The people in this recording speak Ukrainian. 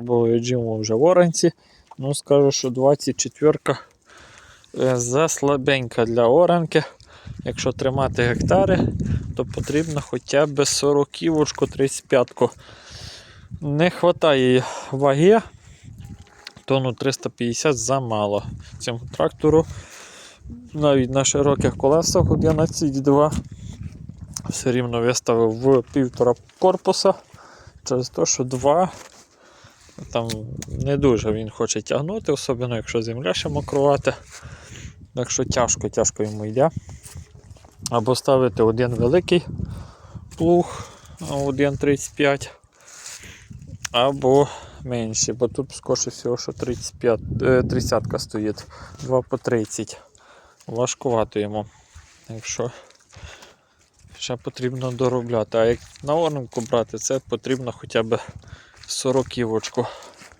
Пробую джиму вже в оранці. Ну, скажу, що 24-ка заслабенька для оранки. Якщо тримати гектари, то потрібно хоча б 40 ківочку 35 -ку. Не вистачає ваги, тонну 350 замало цьому трактору. Навіть на широких колесах 11,2 все рівно виставив в півтора корпуса через те, що два там не дуже він хоче тягнути, особливо якщо земля ще мокрувати. Так що тяжко, тяжко йому йде. Або ставити один великий плуг 1,35, або менший, бо тут скорше всього, що 35, е, 30 стоїть, 2 по 30. Важкувато йому. Якщо ще потрібно доробляти. А як на орнинку брати, це потрібно хоча б 40 ківочку